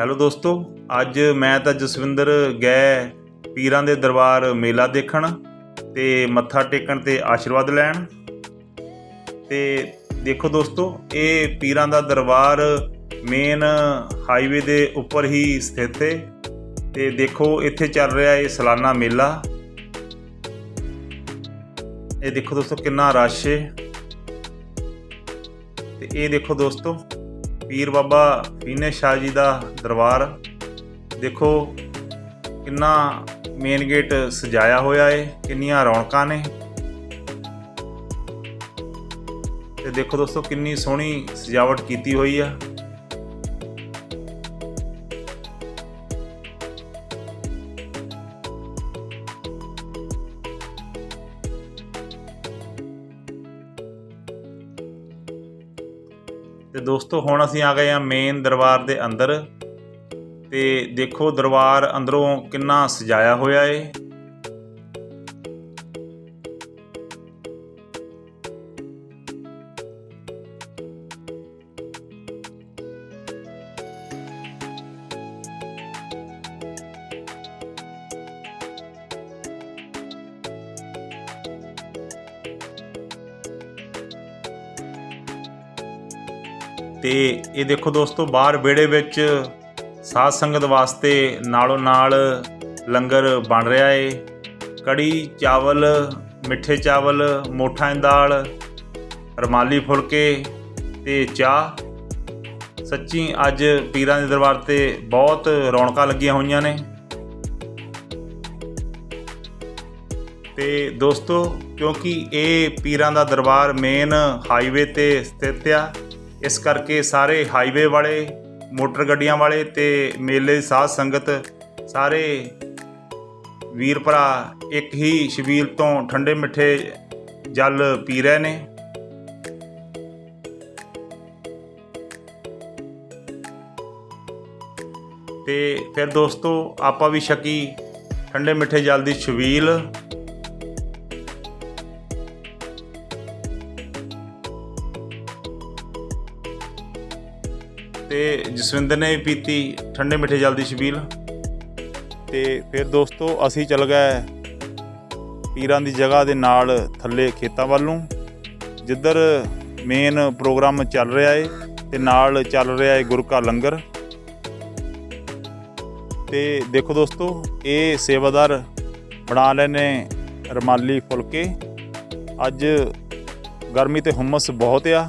Hello ਦੋਸਤੋ, ਅੱਜ ਮੈਂ ਤਾਂ ਜਸਵਿੰਦਰ ਗਏ ਪੀਰਾਂ ਦੇ ਦਰਬਾਰ ਮੇਲਾ ਦੇਖਣ ਤੇ ਮੱਥਾ ਟੇਕਣ ਤੇ ਆਸ਼ੀਰਵਾਦ ਲੈਣ। ਤੇ ਦੇਖੋ ਦੋਸਤੋ, ਇਹ ਪੀਰਾਂ ਦਾ ਦਰਬਾਰ ਮੇਨ ਹਾਈਵੇ ਦੇ ਉੱਪਰ ਹੀ ਸਥਿਤ ਹੈ। ਤੇ ਦੇਖੋ, ਇੱਥੇ ਚੱਲ ਰਿਹਾ ਇਹ ਸਾਲਾਨਾ ਮੇਲਾ। ਇਹ ਦੇਖੋ ਦੋਸਤੋ, ਕਿੰਨਾ ਰਸ਼ ਹੈ। ਤੇ ਇਹ ਦੇਖੋ ਦੋਸਤੋ ਪੀਰ ਬਾਬਾ ਫੀਨੇ ਸ਼ਾਹ ਜੀ ਦਾ ਦਰਬਾਰ। ਦੇਖੋ ਕਿੰਨਾ ਮੇਨ ਗੇਟ ਸਜਾਇਆ ਹੋਇਆ ਏ, ਕਿੰਨੀਆਂ ਰੌਣਕਾਂ ਨੇ। ਤੇ ਦੇਖੋ ਦੋਸਤੋ, ਕਿੰਨੀ ਸੋਹਣੀ ਸਜਾਵਟ ਕੀਤੀ ਹੋਈ ਆ। ਤੇ ਦੋਸਤੋ, ਹੁਣ ਅਸੀਂ ਆ ਗਏ ਆ ਮੇਨ ਦਰਬਾਰ ਦੇ ਅੰਦਰ ਤੇ ਦੇਖੋ ਦਰਬਾਰ ਅੰਦਰੋਂ ਕਿੰਨਾ ਸਜਾਇਆ ਹੋਇਆ ਏ। ਤੇ ਇਹ ਦੇਖੋ ਦੋਸਤੋ, ਬਾਹਰ ਵਿਹੜੇ ਵਿੱਚ ਸਾਧ ਸੰਗਤ ਵਾਸਤੇ ਨਾਲੋਂ ਨਾਲ ਲੰਗਰ ਬਣ ਰਿਹਾ ਏ। ਕੜੀ, ਚਾਵਲ, ਮਿੱਠੇ ਚਾਵਲ, ਮੋਠਾਂ ਦੀ ਦਾਲ, ਰਮਾਲੀ ਫੁਲਕੇ ਤੇ ਚਾਹ। ਸੱਚੀ ਅੱਜ ਪੀਰਾਂ ਦੇ ਦਰਬਾਰ ਤੇ ਬਹੁਤ ਰੌਣਕਾਂ ਲੱਗੀਆਂ ਹੋਈਆਂ ਨੇ। ਤੇ ਦੋਸਤੋ, ਕਿਉਂਕਿ ਇਹ ਪੀਰਾਂ ਦਾ ਦਰਬਾਰ ਮੇਨ ਹਾਈਵੇ ਤੇ ਸਥਿਤ ਆ ਇਸ ਕਰਕੇ ਸਾਰੇ ਹਾਈਵੇ ਵਾਲੇ, ਮੋਟਰ ਗੱਡੀਆਂ ਵਾਲੇ ਤੇ ਮੇਲੇ ਦੀ ਸਾਧ ਸੰਗਤ, ਸਾਰੇ ਵੀਰ ਭਰਾ ਇੱਕ ਹੀ ਸ਼ਬੀਲ ਤੋਂ ਠੰਡੇ ਮਿੱਠੇ ਜਲ ਪੀ ਰਹੇ ਨੇ। ਤੇ ਫਿਰ ਦੋਸਤੋ, ਆਪਾਂ ਵੀ ਛਕੀ ਠੰਡੇ ਮਿੱਠੇ ਜਲ ਦੀ ਛਬੀਲ ਤੇ ਜਸਵਿੰਦਰ ਨੇ ਵੀ ਪੀਤੀ ਠੰਡੇ ਮਿੱਠੇ ਜਲ ਦੀ ਛਬੀਲ। ਤੇ ਫਿਰ ਦੋਸਤੋ, ਅਸੀਂ ਚੱਲ ਗਏ ਪੀਰਾਂ ਦੀ ਜਗ੍ਹਾ ਦੇ ਨਾਲ ਥੱਲੇ ਖੇਤਾਂ ਵੱਲ ਨੂੰ। ਜਿੱਧਰ ਮੇਨ ਪ੍ਰੋਗਰਾਮ ਚੱਲ ਰਿਹਾ ਏ, ਤੇ ਨਾਲ ਚੱਲ ਰਿਹਾ ਏ ਗੁਰੂ ਕਾ ਲੰਗਰ। ਤੇ ਦੇਖੋ ਦੋਸਤੋ, ਇਹ ਸੇਵਾਦਾਰ ਬਣਾ ਲਏ ਨੇ ਰਮਾਲੀ ਫੁਲਕੇ। ਅੱਜ ਗਰਮੀ ਤੇ ਹੁਮਸ ਬਹੁਤ ਆ,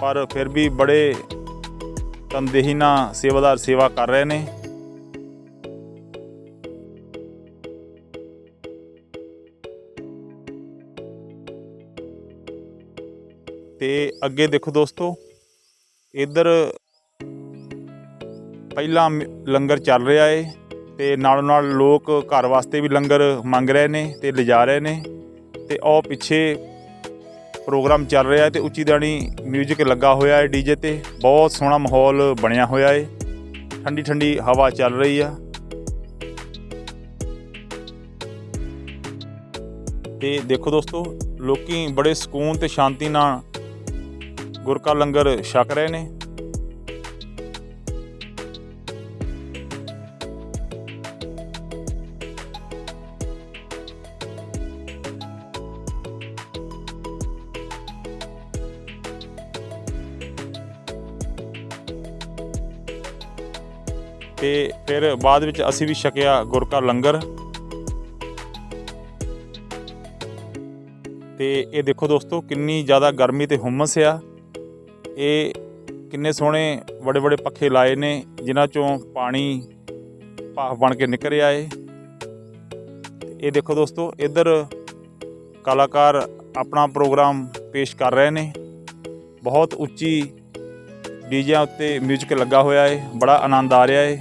ਪਰ ਫਿਰ ਵੀ ਬੜੇ ਤਨਦੇਹੀ ਨਾਲ ਸੇਵਾਦਾਰ ਸੇਵਾ ਕਰ ਰਹੇ ਨੇ। ਤੇ ਅੱਗੇ ਦੇਖੋ ਦੋਸਤੋ, ਇੱਧਰ ਪਹਿਲਾ ਲੰਗਰ ਚੱਲ ਰਿਹਾ ਏ ਤੇ ਨਾਲੋਂ ਨਾਲ ਲੋਕ ਘਰ ਵਾਸਤੇ ਵੀ ਲੰਗਰ ਮੰਗ ਰਹੇ ਨੇ ਤੇ ਲਿਜਾ ਰਹੇ ਨੇ ਤੇ ਉਹ ਪਿੱਛੇ ਪ੍ਰੋਗਰਾਮ ਚੱਲ ਰਿਹਾ ਹੈ ਤੇ ਉੱਚੀ ਦਾਣੀ 뮤직 ਲੱਗਾ ਹੋਇਆ ਹੈ ਡੀਜੇ ਤੇ। ਬਹੁਤ ਸੋਹਣਾ ਮਾਹੌਲ ਬਣਿਆ ਹੋਇਆ ਹੈ। ਠੰਡੀ ਠੰਡੀ ਹਵਾ ਚੱਲ ਰਹੀ ਆ ਤੇ ਦੇਖੋ ਦੋਸਤੋ, ਲੋਕੀ ਬੜੇ ਸਕੂਨ ਤੇ ਸ਼ਾਂਤੀ ਨਾਲ ਗੁਰਕਾ ਲੰਗਰ ਛਕ ਰਹੇ ਨੇ। ਤੇ ਫਿਰ ਬਾਅਦ ਵਿੱਚ ਅਸੀਂ ਵੀ ਛਕਿਆ ਗੁਰ ਕਾ ਲੰਗਰ। ਤੇ ਇਹ ਦੇਖੋ ਦੋਸਤੋ, ਕਿੰਨੀ ਜ਼ਿਆਦਾ ਗਰਮੀ ਤੇ ਹੁਮਸ ਆ। ਇਹ ਕਿੰਨੇ ਸੋਹਣੇ ਵੱਡੇ ਵੱਡੇ ਪੱਖੇ ਲਾਏ ਨੇ, ਜਿਨ੍ਹਾਂ ਚੋਂ ਪਾਣੀ ਭਾਫ ਬਣ ਕੇ ਨਿਕਲ ਰਿਹਾ ਏ। ਇਹ ਦੇਖੋ ਦੋਸਤੋ, ਇੱਧਰ ਕਲਾਕਾਰ ਆਪਣਾ ਪ੍ਰੋਗਰਾਮ ਪੇਸ਼ ਕਰ ਰਹੇ ਨੇ। ਬਹੁਤ ਉੱਚੀ ਡੀਜਿਆਂ ਉੱਤੇ 뮤직 ਲੱਗਾ ਹੋਇਆ ਏ, ਬੜਾ ਆਨੰਦ ਆ ਰਿਹਾ ਏ।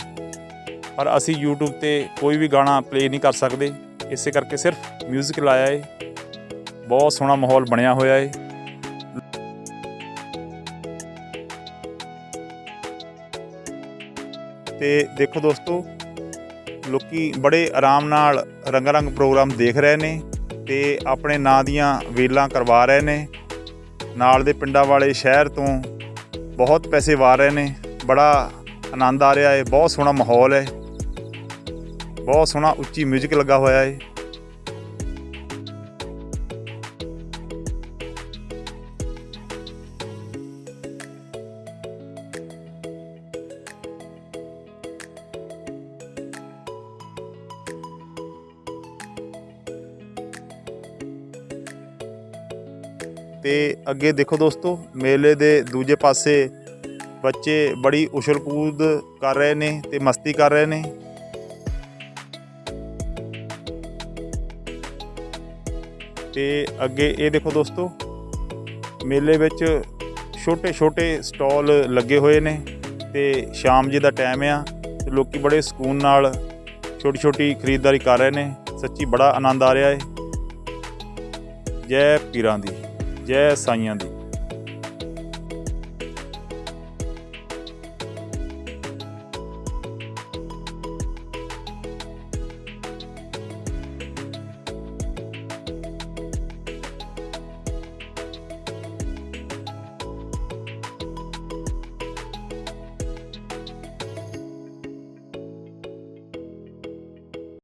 ਪਰ ਅਸੀਂ YouTube ਤੇ ਕੋਈ ਵੀ ਗਾਣਾ ਪਲੇ ਨਹੀਂ ਕਰ ਸਕਦੇ। ਇਸੇ ਕਰਕੇ ਸਿਰਫ 뮤직 ਲਾਇਆ ਏ। ਬਹੁਤ ਸੋਹਣਾ ਮਾਹੌਲ ਬਣਿਆ ਹੋਇਆ ਏ। ਤੇ ਦੇਖੋ ਦੋਸਤੋ, ਲੋਕੀ ਬੜੇ ਆਰਾਮ ਨਾਲ ਰੰਗਾਰੰਗ ਪ੍ਰੋਗਰਾਮ ਦੇਖ ਰਹੇ ਨੇ ਤੇ ਆਪਣੇ ਨਾਂ ਦੀਆਂ ਵੇਲਾਂ ਕਰਵਾ ਰਹੇ ਨੇ। ਨਾਲ ਦੇ ਪਿੰਡਾਂ ਵਾਲੇ ਸ਼ਹਿਰ ਤੋਂ ਬਹੁਤ ਪੈਸੇ ਵਾਰ ਰਹੇ ਨੇ। ਬੜਾ ਆਨੰਦ ਆ ਰਿਹਾ ਹੈ ਬਹੁਤ ਸੋਹਣਾ ਮਾਹੌਲ ਹੈ ਬਹੁਤ ਸੋਹਣਾ ਉੱਚੀ 뮤직 ਲੱਗਾ ਹੋਇਆ ਹੈ ਤੇ ਅੱਗੇ ਦੇਖੋ ਦੋਸਤੋ, ਮੇਲੇ ਦੇ ਦੂਜੇ ਪਾਸੇ ਬੱਚੇ ਬੜੀ ਉਛਲ-ਕੂਦ ਕਰ ਰਹੇ ਨੇ ਤੇ ਮਸਤੀ ਕਰ ਰਹੇ ਨੇ। ਤੇ ਅੱਗੇ ਇਹ ਦੇਖੋ ਦੋਸਤੋ, ਮੇਲੇ ਵਿੱਚ ਛੋਟੇ-ਛੋਟੇ ਸਟਾਲ ਲੱਗੇ ਹੋਏ ਨੇ ਤੇ ਸ਼ਾਮ ਜੀ ਦਾ ਟਾਈਮ ਆ ਤੇ ਲੋਕੀ ਬੜੇ ਸਕੂਨ ਨਾਲ ਛੋਟੀ-ਛੋਟੀ ਖਰੀਦਦਾਰੀ ਕਰ ਰਹੇ ਨੇ। ਸੱਚੀ ਬੜਾ ਆਨੰਦ ਆ ਰਿਹਾ ਹੈ ਜੈ ਪੀਰਾਂ ਦੀ, ਜੈ ਸਾਈਆਂ ਦੀ।